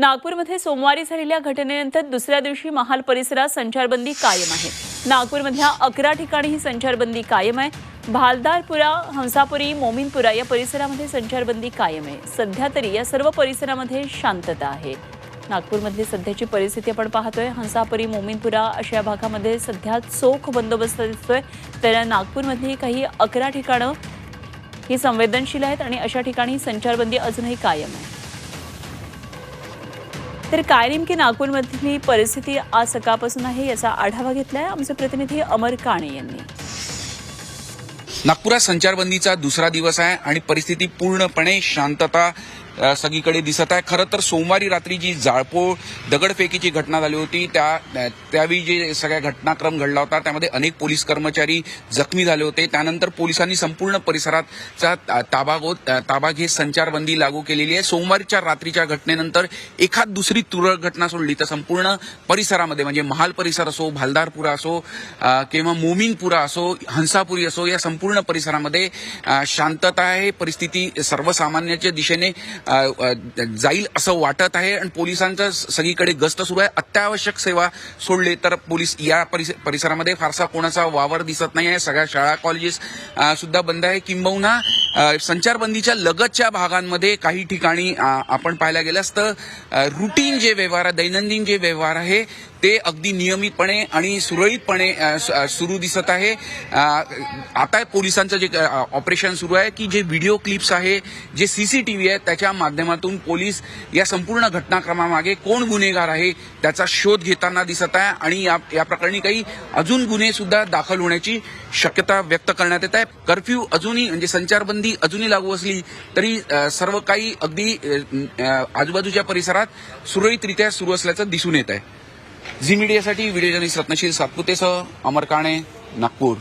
नागपूरमध्ये सोमवारी झालेल्या घटनेनंतर दुसऱ्या दिवशी महाल परिसरात संचारबंदी कायम आहे. नागपूरमधल्या अकरा ठिकाणी ही संचारबंदी कायम आहे. भालदारपुरा हंसापुरी मोमीनपुरा या परिसरामध्ये संचारबंदी कायम आहे. सध्या तरी या सर्व परिसरामध्ये शांतता आहे. नागपूरमधली सध्याची परिस्थिती आपण पाहतोय. हंसापुरी मोमीनपुरा अशा या भागामध्ये सध्या चोख बंदोबस्त दिसतोय. तर नागपूरमधली काही अकरा ठिकाणं ही संवेदनशील आहेत आणि अशा ठिकाणी संचारबंदी अजूनही कायम आहे. तर काय नेमकी नागपूरमधली परिस्थिती आज सकाळपासून आहे याचा आढावा घेतलाय. आमचे प्रतिनिधी अमर काणे यांनी. नागपुरात संचारबंदीचा दुसरा दिवस आहे आणि परिस्थिती पूर्णपणे शांतता सगळीकडे दिसत आहे. खरं तर सोमवारी रात्री जी जाळपोळ दगडफेकीची घटना झाली होती त्या त्यावेळी जे सगळ्या घटनाक्रम घडला होता त्यामध्ये अनेक पोलीस कर्मचारी जखमी झाले होते. त्यानंतर पोलिसांनी संपूर्ण परिसराचा ताबा ताबा घेत संचारबंदी लागू केलेली आहे. सोमवारच्या रात्रीच्या घटनेनंतर एखाद दुसरी तुरळक घटना सोडली तर संपूर्ण परिसरामध्ये म्हणजे महाल परिसर असो भालदारपुरा असो किंवा मोमिनपुरा असो हंसापुरी असो या संपूर्ण परिसरामध्ये शांतता आहे परिस्थिती सर्वसामान्याच्या दिशेने जाईल असं वाटत आहे आणि पोलिसांचं सगळीकडे गस्त सुरू आहे. अत्यावश्यक सेवा सोडले तर पोलीस या परिसरामध्ये फारसा कोणाचा वावर दिसत नाही आहे. सगळ्या शाळा कॉलेजेस सुद्धा बंद आहे. किंबहुना संचारबंदीच्या लगतच्या भागांमध्ये काही ठिकाणी आपण पाहायला गेल्यास तर रुटीन जे व्यवहार दैनंदिन जे व्यवहार आहे ते अगदी नियमितपणे आणि सुरळीतपणे सुरू दिसत आहे. आता पोलिसांचं जे ऑपरेशन सुरू आहे की जे व्हिडिओ क्लिप्स आहे जे सीसीटीव्ही आहे त्याच्या माध्यमातून पोलीस या संपूर्ण घटनाक्रमामागे कोण गुन्हेगार आहे त्याचा शोध घेताना दिसत आहे आणि या या प्रकरणी काही अजून गुन्हे सुद्धा दाखल होण्याची शक्यता व्यक्त करण्यात येत आहे. कर्फ्यू अजूनही म्हणजे संचारबंदी अजूनही लागू असली तरी सर्व काही अगदी आजूबाजूच्या परिसरात सुरळीतरित्या सुरू असल्याचं दिसून येत आहे झी मीडियासाठी व्हिडिओ जर्नलिस्ट रत्नशील सातपुतेसह अमर काणे नागपूर.